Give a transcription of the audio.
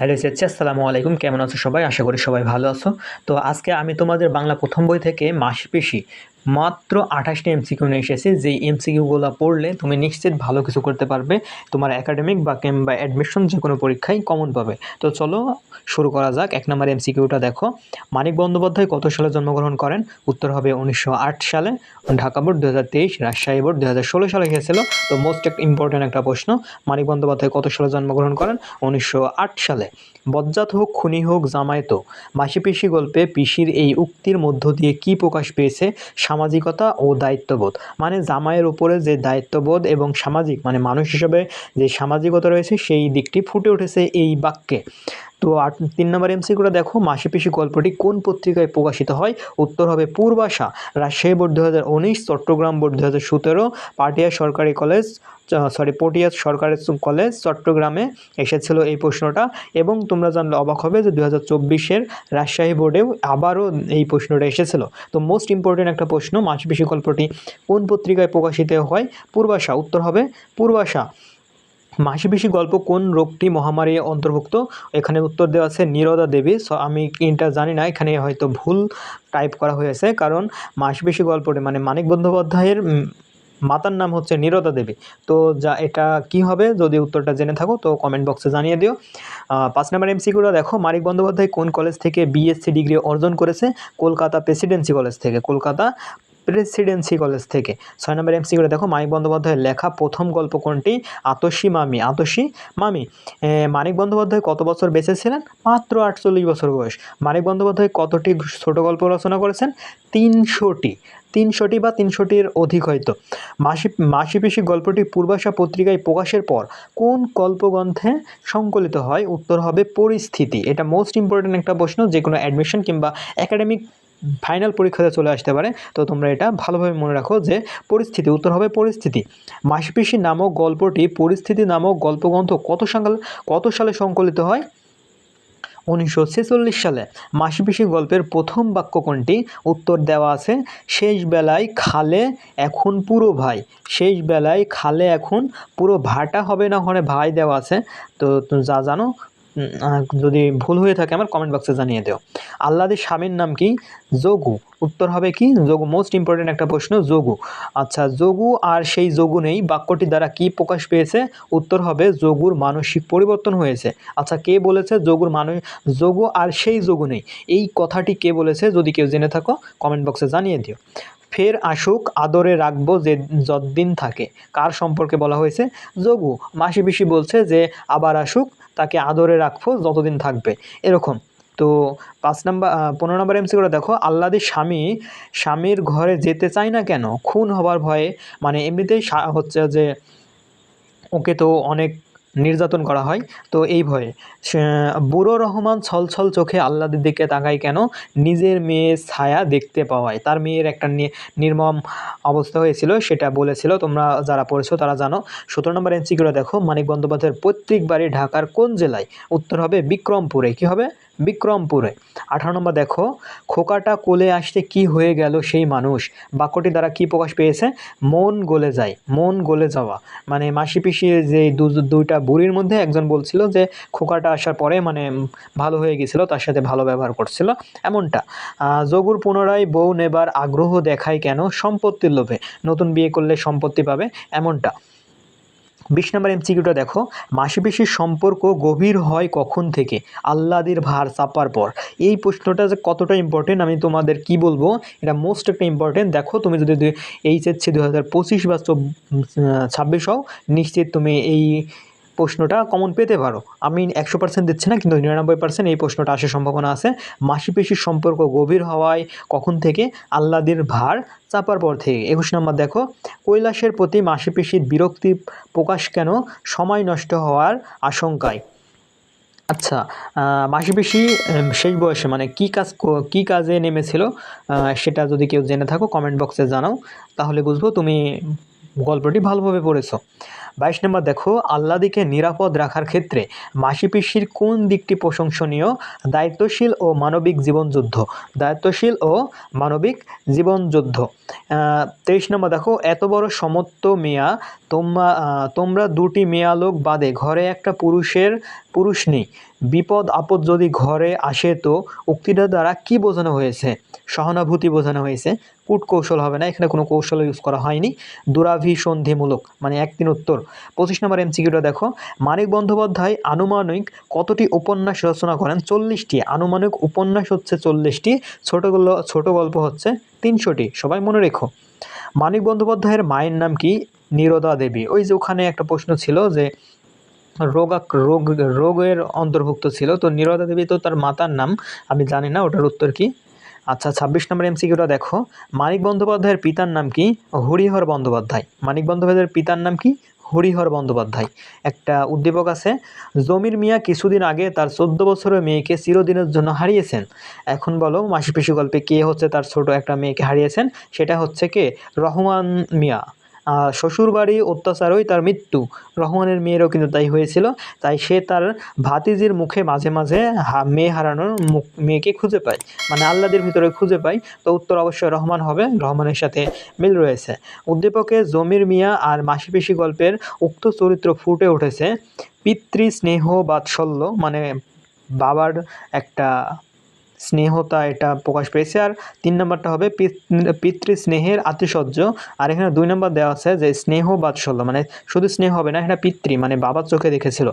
Hello চাচ্ছি আসসালামু আলাইকুম। কেমন আছো সবাই? আশা করি সবাই ভালো আছো। তো আজকে আমি তোমাদের বাংলা প্রথম বই থেকে মাসপেশি মাত্র আঠাশটি এমসিকিউ নিয়ে এসেছে। যেই এমসিকিউগুলো পড়লে তুমি নিশ্চিত ভালো কিছু করতে পারবে। তোমার একাডেমিক বা কিংবা অ্যাডমিশন যে কোনো পরীক্ষায় কমন পাবে। তো চলো শুরু করা যাক। এক নম্বর এমসিকিউটা দেখো। মানিক বন্দ্যোপাধ্যায় কত সালে জন্মগ্রহণ করেন? উত্তর হবে উনিশশো আট সালে। ঢাকা বোর্ড দু হাজার তেইশ, রাজশাহী বোর্ড দু হাজার ষোলো সালে গিয়েছিল। তো মোস্ট ইম্পর্ট্যান্ট একটা প্রশ্ন, মানিক বন্দ্যোপাধ্যায় কত সালে জন্মগ্রহণ করেন? উনিশশো আট সালে। বজ্জাত হোক, খুনি হোক, জামায়াত মাসি পিসি গল্পে পিসির এই উক্তির মধ্য দিয়ে কি প্রকাশ পেয়েছে? সামাজিকতা ও দায়িত্ববোধ। মানে জামাইয়ের উপরে যে দায়িত্ববোধ এবং সামাজিক মানে মানুষ হিসেবে যে সামাজিকতা রয়েছে, সেই দিকটি ফুটে উঠেছে এই বাক্যে। তো আট তিন নম্বর এমসিকিউটা দেখো মাসি পিসি গল্পটি কোন পত্রিকায় প্রকাশিত হয়? উত্তর হবে পূর্বাশা, রাজশাহী বোর্ড দু হাজার উনিশ, চট্টগ্রাম বোর্ড দু হাজার সতেরো, পাটিয়া সরকারি কলেজ সরি পটিয়া সরকারি কলেজ, চট্টগ্রামে এসেছিল এই প্রশ্নটা। এবং তোমরা জানলে অবাক হবে যে দু হাজার চব্বিশের রাজশাহী বোর্ডেও আবারও এই প্রশ্নটা এসেছিল। তো মোস্ট ইম্পর্টেন্ট একটা প্রশ্ন মাসি পিসি গল্পটি কোন পত্রিকায় প্রকাশিত হয়? পূর্বাশা, উত্তর হবে পূর্বাশা। মাসি পিসি গল্প কোন রোগটি মহামারী অন্তর্ভুক্ত? এখানে উত্তর দেওয়া আছে নিরদা দেবী। সো আমি এটা জানি না, এখানে হয়তো ভুল টাইপ করা হয়েছে। কারণ মাসি পিসি গল্পটি মানে মানিক বন্দ্যোপাধ্যায়ের মাতার নাম হচ্ছে নিরদা দেবী। তো যা, এটা কি হবে? যদি উত্তরটা জেনে থাকো, তো কমেন্ট বক্সে জানিয়ে দিও। পাঁচ নম্বর এমসিকিউটা দেখো। মানিক বন্দ্যোপাধ্যায় কোন কলেজ থেকে বিএসসি ডিগ্রি অর্জন করেছে? কলকাতা প্রেসিডেন্সি কলেজ থেকে। কলকাতা প্রেসিডেন্সি কলেজ থেকে। ছয় নম্বর এমসিকিউটা দেখো, মানিক বন্দ্যোপাধ্যায়ের লেখা প্রথম গল্প কোনটি? আতসী মামি আতসী মামি। মানিক বন্দ্যোপাধ্যায় কত বছর বেঁচে ছিলেন? মাত্র আটচল্লিশ বছর বয়স। মানিক বন্দ্যোপাধ্যায় কতটি ছোট গল্প রচনা করেছেন? তিনশোটি। তিনশোটি বা তিনশোটির অধিক হয়তো। মাসি মাসি পিসি গল্পটি পূর্বাশা পত্রিকায় প্রকাশের পর কোন গল্পগ্রন্থে সংকলিত হয়? উত্তর হবে পরিস্থিতি। এটা মোস্ট ইম্পর্ট্যান্ট একটা প্রশ্ন যে কোনো অ্যাডমিশন কিংবা একাডেমিক ফাইনাল পরীক্ষাতে চলে আসতে পারে। তো তোমরা এটা ভালোভাবে মনে রাখো যে পরিস্থিতি, উত্তর হবে পরিস্থিতি। মাসিপিসি নামক গল্পটি পরিস্থিতি নামক গল্পগ্রন্থ কত সাল কত সালে সংকলিত হয়? উনিশশো ছেচল্লিশ সালে। মাসিপিসি গল্পের প্রথম বাক্য কোনটি? উত্তর দেওয়া আছে, শেষ বেলায় খালে এখন পুরো ভাই। শেষ বেলায় খালে এখন পুরো ভাটা হবে না হলে ভাই দেওয়া আছে। তো যা জানো যদি ভুল হয়ে থাকে আমার কমেন্ট বক্সে জানিয়ে দেও। আল্লাদের স্বামীর নাম কি? যোগু। উত্তর হবে কি? যোগু মোস্ট ইম্পর্টেন্ট একটা প্রশ্ন, যোগু। আচ্ছা যোগু আর সেই যোগু নেই, বাক্যটি দ্বারা কি প্রকাশ পেয়েছে? উত্তর হবে যোগুর মানসিক পরিবর্তন হয়েছে। আচ্ছা কে বলেছে যোগুর মানুষ যোগু আর সেই যোগু নেই? এই কথাটি কে বলেছে? যদি কেউ জেনে থাকো কমেন্ট বক্সে জানিয়ে দিও। ফের আসুক, আদরে রাখব যে যতদিন থাকে। কার সম্পর্কে বলা হয়েছে? যোগু। মাসি পিসি বলছে যে, আবার আসুক তাকে আদরে রাখব, যতদিন থাকবে। এরকম। তো পাঁচ নাম্বার পনেরো নম্বর এমসি করে দেখো আল্লাদের স্বামী, স্বামীর ঘরে যেতে চায় না কেন, খুন হবার ভয়ে মানে এমনিতেই হচ্ছে যে, ওকে তো অনেক নির্যাতন করা হয়। তো এই ভয়ে বুড়ো রহমান ছলছল চোখে আল্লাদের দিকে তাকায় কেন? নিজের মেয়ের ছায়া দেখতে পাওয়ায়। তার মেয়ের একটা নির্মম অবস্থা হয়েছিল, সেটা বলেছিল, তোমরা যারা পড়েছো তারা জানো। সতেরো নম্বর এনসিকিউটা দেখো, মানিক বন্দ্যোপাধ্যায়ের পৈতৃক বাড়ি ঢাকার কোন জেলায়? উত্তর হবে বিক্রমপুরে। কি হবে? বিক্রমপুরে। আঠারো নম্বর দেখো, খোকাটা কোলে আসতে কি হয়ে গেল সেই মানুষ? বাক্যটি দ্বারা কি প্রকাশ পেয়েছে? মন গলে যায়, মন গলে যাওয়া। মানে মাসি পিসি যে দুইটা বুড়ির মধ্যে একজন বলছিল যে, খোকাটা আসার পরে মানে ভালো হয়ে গেছিল, তার সাথে ভালো ব্যবহার করছিল, এমনটা। যোগুর পুনরায় বউ নেবার আগ্রহ দেখায় কেন? সম্পত্তির লোভে। নতুন বিয়ে করলে সম্পত্তি পাবে, এমনটা। বিশ নম্বর এমসিকিউটা দেখো মাসিপেশির সম্পর্ক গভীর হয় কখন থেকে? আল্লাদের ভার চাপার পর। এই প্রশ্নটা যে কতটা ইম্পর্টেন্ট আমি তোমাদের কি বলব? এটা মোস্ট একটা ইম্পর্টেন্ট দেখো, তুমি যদি এইচএসসি দু হাজার পঁচিশ বা ছাব্বিশ হও, নিশ্চিত তুমি এই প্রশ্নটা কমন পেতে পারো। আমি একশো পার্সেন্ট দিচ্ছি না, কিন্তু নিরানব্বই পার্সেন্ট এই প্রশ্নটা আসার সম্ভাবনা আছে। মাসি পিসির সম্পর্ক গভীর হওয়ায় কখন থেকে? আল্লাদির ভার চাপার পর থেকে। একুশ নম্বর দেখো, কৈলাসের প্রতি মাসি পিসির বিরক্তি প্রকাশ কেন? সময় নষ্ট হওয়ার আশঙ্কায়। আচ্ছা মাসি শেষ বয়সে মানে কি কাজ কি কাজে নেমেছিল? সেটা যদি কেউ জেনে থাকো কমেন্ট বক্সে জানাও। তাহলে বুঝব তুমি গল্পটি ভালোভাবে পড়েছো। বাইশ নম্বর দেখো, আল্লাদিকে নিরাপদ রাখার ক্ষেত্রে মাসি পিসির কোন দিকটি প্রশংসনীয়? দায়িত্বশীল ও মানবিক জীবনযুদ্ধ। দায়িত্বশীল ও মানবিক জীবনযুদ্ধ। তেইশ নম্বর দেখো, এত বড় সমত্ব মিয়া, তোমরা তোমরা দুটি মেয়া লোক বাদে, ঘরে একটা পুরুষের পুরুষ নেই। বিপদ আপদ যদি ঘরে আসে তো উক্তিটা দ্বারা কি বোঝানো হয়েছে? সহানুভূতি বোঝানো হয়েছে। কূট কৌশল হবে না, এখানে কোনো কৌশল ইউজ করা হয়নি। দুরাভিসন্ধিমূলক মানে এক তিন উত্তর। পঁচিশ নম্বর এমসিকিউটা দেখো। মানিক বন্দ্যোপাধ্যায় আনুমানিক কতটি উপন্যাস রচনা করেন? চল্লিশটি। আনুমানিক উপন্যাস হচ্ছে চল্লিশটি। ছোট ছোট গল্প হচ্ছে তিনশোটি। সবাই মনে রেখো। মানিক বন্দ্যোপাধ্যায়ের মায়ের নাম কি? নীরদা দেবী। ওই যে ওখানে একটা প্রশ্ন ছিল যে রোগাক রোগ, রোগের অন্তর্ভুক্ত ছিল। তো নীরদা দেবী তো তার মাতার নাম। আমি জানি না ওটার উত্তর কি। আচ্ছা ছাব্বিশ নম্বর এমসিকিউটা দেখো। মানিক বন্দ্যোপাধ্যায়ের পিতার নাম কি? হরিহর বন্দ্যোপাধ্যায়। মানিক বন্দ্যোপাধ্যায়ের পিতার নাম কি? হরিহর বন্দ্যোপাধ্যায়। একটা উদ্দীপক আছে, জমির মিয়া কিছুদিন আগে তার চোদ্দ বছরের মেয়েকে চিরদিনের জন্য হারিয়েছেন। এখন বলো মাসি পিসু গল্পে কে হচ্ছে তার ছোট একটা মেয়েকে হারিয়েছেন? সেটা হচ্ছে কে? রহমান মিয়া। শ্বশুরবাড়ি অত্যাচারই তার মৃত্যু। রহমানের মেয়েরও কিন্তু তাই হয়েছিল। তাই সে তার ভাতিজির মুখে মাঝে মাঝে মেয়ে হারানোর মুখ, মেয়েকে খুঁজে পায়। মানে আল্লাদের ভিতরে খুঁজে পায়। তো উত্তর অবশ্যই রহমান হবে। রহমানের সাথে মিল রয়েছে। উদ্দীপকে জমির মিয়া আর মাসি পিসি গল্পের উক্ত চরিত্র ফুটে উঠেছে। পিতৃ স্নেহ বাৎসল্য মানে বাবার একটা স্নেহতা এটা প্রকাশ পেয়েছে। আর তিন নম্বরটা হবে পিত- স্নেহের আতিশয্য। আর এখানে দুই নম্বর দেওয়া আছে যে স্নেহ বাৎসল্য মানে শুধু স্নেহ হবে না এখানে পিতৃ মানে বাবার চোখে দেখেছিল।